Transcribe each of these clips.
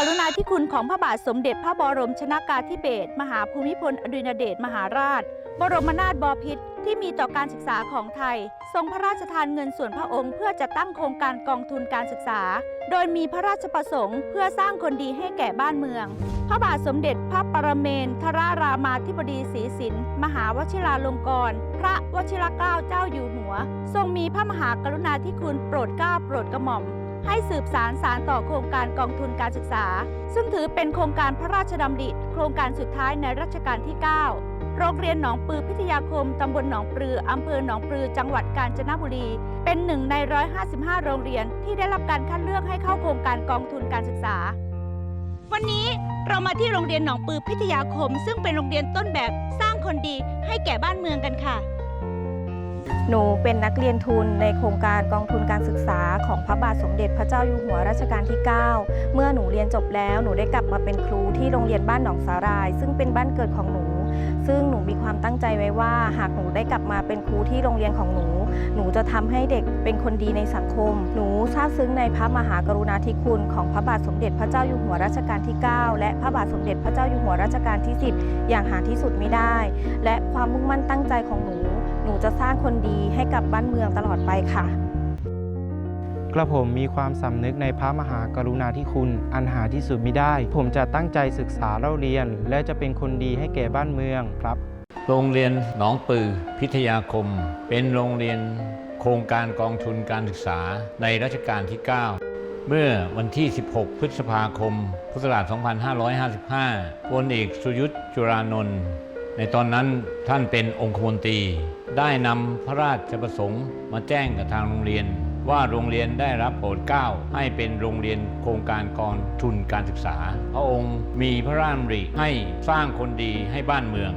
กรุณาธิคุณของพระบาทสมเด็จพระบรมชนากาธิเบศรมหาภูมิพลอดุลยเดชมหาราช บรมนาถบพิตรที่มีต่อการศึกษาของไทย ทรงพระราชทานเงินส่วนพระองค์เพื่อจัดตั้งโครงการกองทุนการศึกษา โดยมีพระราชประสงค์เพื่อสร้างคนดีให้แก่บ้านเมือง พระบาทสมเด็จพระปรเมนทรารามาธิบดีศรีสินมหาวชิราลงกรณ์พระวชิรเกล้าเจ้าอยู่หัว ทรงมีพระมหากรุณาธิคุณโปรดเกล้าโปรดกระหม่อม ให้สืบสารสารต่อโครงการกองทุนการศึกษา ซึ่งถือเป็นโครงการพระราชดำริโครงการสุดท้ายในรัชกาลที่ 9 โรงเรียนหนองปือพิทยาคม ตำบลหนองปลือ อำเภอหนองปลือ จังหวัดกาญจนบุรี เป็นหนึ่งใน 155 โรงเรียนที่ได้รับการคัดเลือกให้เข้าโครงการกองทุนการศึกษา วันนี้เรามาที่โรงเรียนหนองปือพิทยาคม ซึ่งเป็นโรงเรียนต้นแบบสร้างคนดีให้แก่บ้านเมืองกันค่ะ หนูเป็นนักเรียนทุนในโครงการกองทุนการศึกษาของพระบาทสมเด็จพระเจ้าอยู่หัวรัชกาลที่ 9 เมื่อหนูเรียนจบแล้วหนูได้กลับมาเป็นครูที่โรงเรียนบ้านหนองสาหราย ซึ่งเป็นบ้านเกิดของหนู ซึ่งหนูมีความตั้งใจไว้ว่า หากหนูได้กลับมาเป็นครูที่โรงเรียนของหนู หนูจะทำให้เด็กเป็นคนดีในสังคม หนูซาบซึ้งในพระมหากรุณาธิคุณของพระบาทสมเด็จพระเจ้าอยู่หัวรัชกาลที่ 9 และพระบาทสมเด็จพระเจ้าอยู่หัวรัชกาลที่ 10 อย่างหาที่สุดไม่ได้ และความมุ่งมั่นตั้งใจของหนู นูจะสร้างคนดีให้กับบ้านเมืองตลอดไปค่ะ กระผมมีความสำนึกในพระมหากรุณาธิคุณ อันหาที่สุดมิได้ ผมจะตั้งใจศึกษาเล่าเรียน และจะเป็นคนดีให้แก่บ้านเมืองครับ โรงเรียนหนองปือ พิทยาคม เป็นโรงเรียนโครงการกองทุนการศึกษาในรัชกาลที่ 9 เมื่อวันที่ 16 พฤษภาคม พุทธศักราช 2555พลเอกสุยุทธจุรานนท์ ในตอนนั้นท่านเป็นองคมนตรี ได้นำพระราชประสงค์มาแจ้งกับทางโรงเรียน ว่าโรงเรียนได้รับโปรดเกล้าให้เป็นโรงเรียนโครงการกองทุนการศึกษา พระองค์มีพระราชดำริให้สร้างคนดีให้บ้านเมือง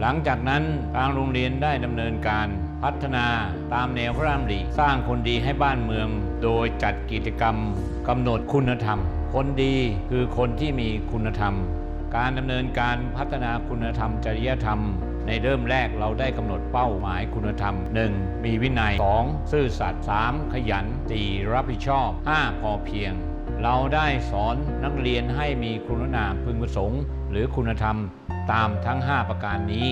หลังจากนั้นทางโรงเรียนได้ดำเนินการพัฒนาตามแนวพระราชดำริสร้างคนดีให้บ้านเมือง โดยจัดกิจกรรมกำหนดคุณธรรม คนดีคือคนที่มีคุณธรรม การดำเนินการพัฒนาคุณธรรมจริยธรรม ในเริ่มแรกเราได้กำหนดเป้าหมายคุณธรรม 1. มีวินัย 2. ซื่อสัตย์ 3. ขยัน 4. รับผิดชอบ 5. พอเพียง เราได้สอนนักเรียนให้มีคุณนามพึงประสงค์ หรือคุณธรรมตามทั้ง 5 ประการนี้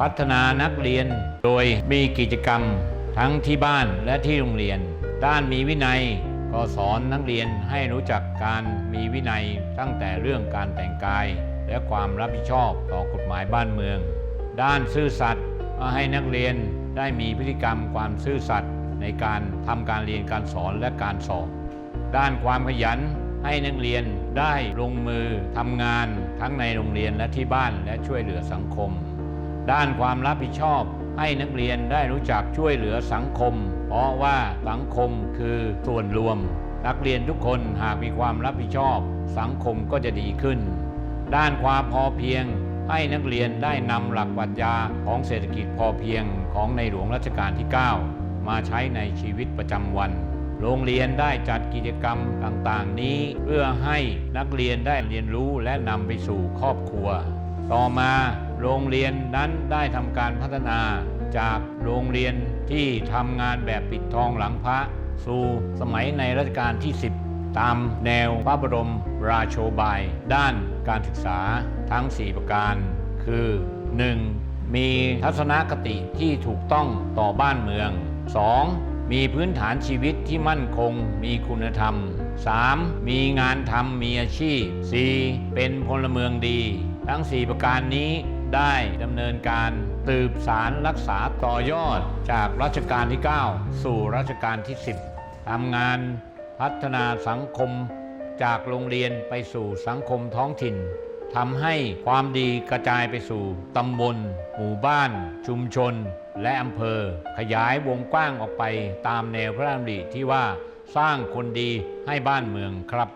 พัฒนานักเรียนโดยมีกิจกรรมทั้งที่บ้านและที่โรงเรียน ด้านมีวินัยก็สอนนักเรียนให้รู้จักการมีวินัยตั้งแต่เรื่องการแต่งกาย และความรับผิดชอบต่อกฎหมายบ้านเมือง ด้านซื่อสัตย์ก็ให้นักเรียนได้มีพฤติกรรมความซื่อสัตย์ในการทำการเรียนการสอนและการสอบ ด้านความขยันให้นักเรียนได้ลงมือทำงานทั้งในโรงเรียนและที่บ้านและช่วยเหลือสังคม ด้านความรับผิดชอบให้นักเรียนได้รู้จักช่วยเหลือสังคม เพราะว่าสังคมคือส่วนรวม นักเรียนทุกคนหากมีความรับผิดชอบ สังคมก็จะดีขึ้น ด้านความพอเพียง ให้นักเรียนได้นำหลักปรัชญาของเศรษฐกิจพอเพียงของในหลวงรัชกาลที่ 9 มาใช้ในชีวิตประจำวัน โรงเรียนได้จัดกิจกรรมต่างๆ นี้ เพื่อให้นักเรียนได้เรียนรู้และนำไปสู่ครอบครัว ต่อมาโรงเรียนนั้นได้ทำการพัฒนาจากโรงเรียนที่ทำงานแบบปิดทองหลังพระ สู่สมัยในรัชกาลที่ 10 ตามแนวพระบรมราโชบาย ด้านการศึกษาทั้ง 4 ประการ คือ 1. มีทัศนคติที่ถูกต้องต่อบ้านเมือง 2. มีพื้นฐานชีวิตที่มั่นคงมีคุณธรรม 3. มีงานทำมีอาชีพ 4. เป็นพลเมืองดี ทั้ง 4 ประการนี้ได้ดำเนินการตืบสารรักษาต่อยอดจากรัชกาลที่ 9 สู่รัชกาลที่ 10ทำงาน พัฒนาสังคมจากโรงเรียนไปสู่สังคมท้องถิ่นทำให้ความดีกระจายไปสู่ตำบล หมู่บ้าน ชุมชน และอำเภอ ขยายวงกว้างออกไปตามแนวพระราชดำริที่ว่าสร้างคนดีให้บ้านเมืองครับ